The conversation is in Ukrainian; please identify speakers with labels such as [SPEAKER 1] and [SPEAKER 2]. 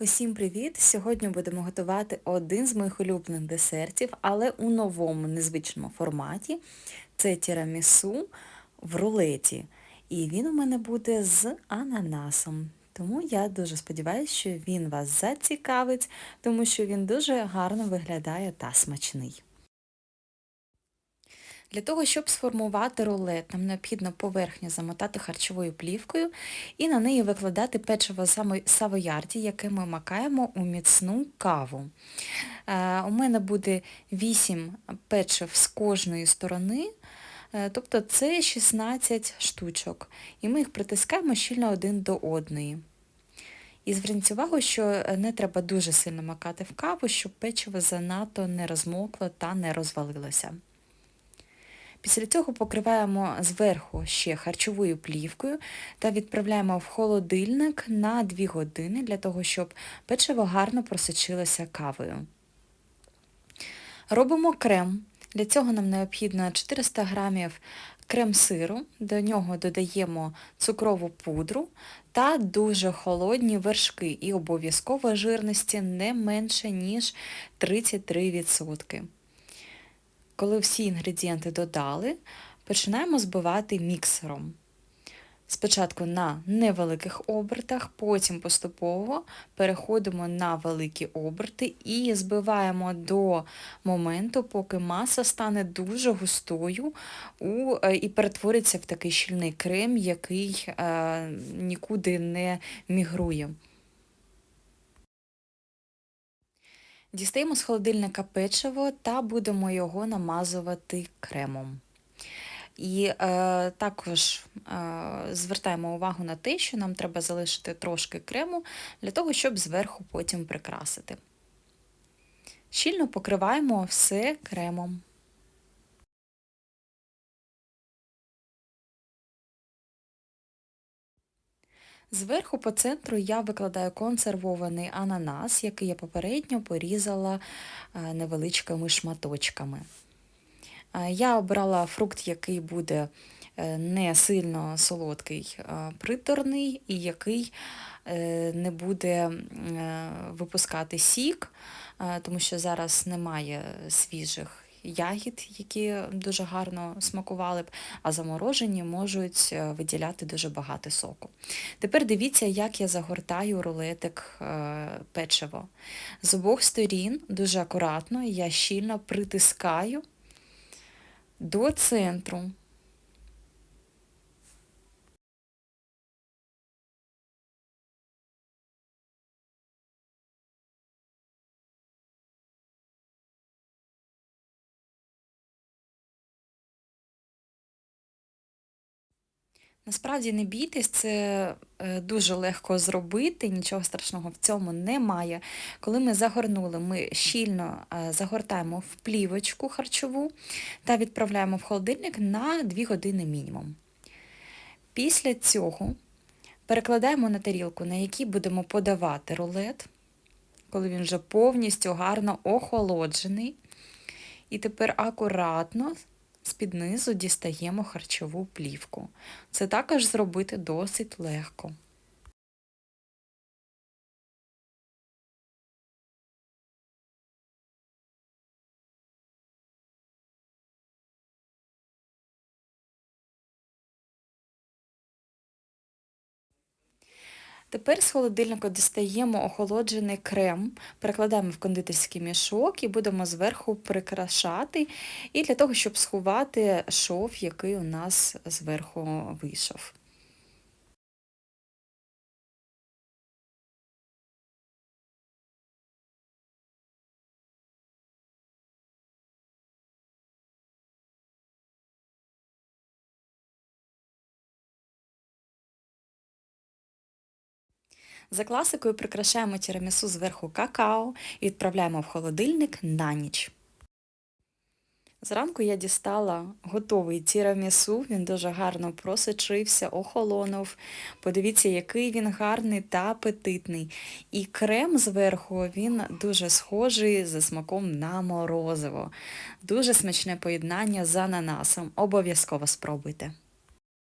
[SPEAKER 1] Усім привіт! Сьогодні будемо готувати один з моїх улюблених десертів, але у новому незвичному форматі. Це тірамісу в рулеті. І він у мене буде з ананасом. Тому я дуже сподіваюся, що він вас зацікавить, тому що він дуже гарно виглядає та смачний. Для того, щоб сформувати рулет, нам необхідно поверхню замотати харчовою плівкою і на неї викладати печиво савоярді, яке ми макаємо у міцну каву. Е, у мене буде 8 печив з кожної сторони, е, тобто це 16 штучок. І ми їх притискаємо щільно один до одної. І зверніть увагу, що не треба дуже сильно макати в каву, щоб печиво занадто не розмокло та не розвалилося. Після цього покриваємо зверху ще харчовою плівкою та відправляємо в холодильник на 2 години для того, щоб печиво гарно просочилося кавою. Робимо крем. Для цього нам необхідно 400 г крем-сиру, до нього додаємо цукрову пудру та дуже холодні вершки і обов'язково жирності не менше, ніж 33%. Коли всі інгредієнти додали, починаємо збивати міксером. Спочатку на невеликих обертах, потім поступово переходимо на великі оберти і збиваємо до моменту, поки маса стане дуже густою е, і перетвориться в такий щільний крем, який е, нікуди не мігрує. Дістаємо з холодильника печиво та будемо його намазувати кремом. І е, також е, звертаємо увагу на те, що нам треба залишити трошки крему для того, щоб зверху потім прикрасити. Щільно покриваємо все кремом. Зверху по центру я викладаю консервований ананас, який я попередньо порізала е, невеличкими шматочками. Е, я обрала фрукт, який буде е, не сильно солодкий, приторний і який не буде випускати сік, тому що зараз немає свіжих ягід, які дуже гарно смакували б, а заморожені можуть е, виділяти дуже багато соку. Тепер дивіться, як я загортаю рулетик е, печиво. З обох сторін дуже акуратно я щільно притискаю до центру. Насправді не бійтесь, це е, дуже легко зробити, нічого страшного в цьому немає. Коли ми загорнули, ми щільно е, загортаємо в плівочку харчову та відправляємо в холодильник на 2 години мінімум. Після цього перекладаємо на тарілку, на якій будемо подавати рулет, коли він вже повністю гарно охолоджений. І тепер акуратно з-під низу дістаємо харчову плівку. Це також зробити досить легко. Тепер з холодильника дістаємо охолоджений крем, перекладаємо в кондитерський мішок і будемо зверху прикрашати, і для того, щоб сховати шов, який у нас зверху вийшов. За класикою прикрашаємо тірамісу зверху какао і відправляємо в холодильник на ніч. Зранку я дістала готовий тірамісу, він дуже гарно просочився, охолонув. Подивіться, який він гарний та апетитний. І крем зверху він дуже схожий за смаком на морозиво. Дуже смачне поєднання з ананасом. Обов'язково спробуйте.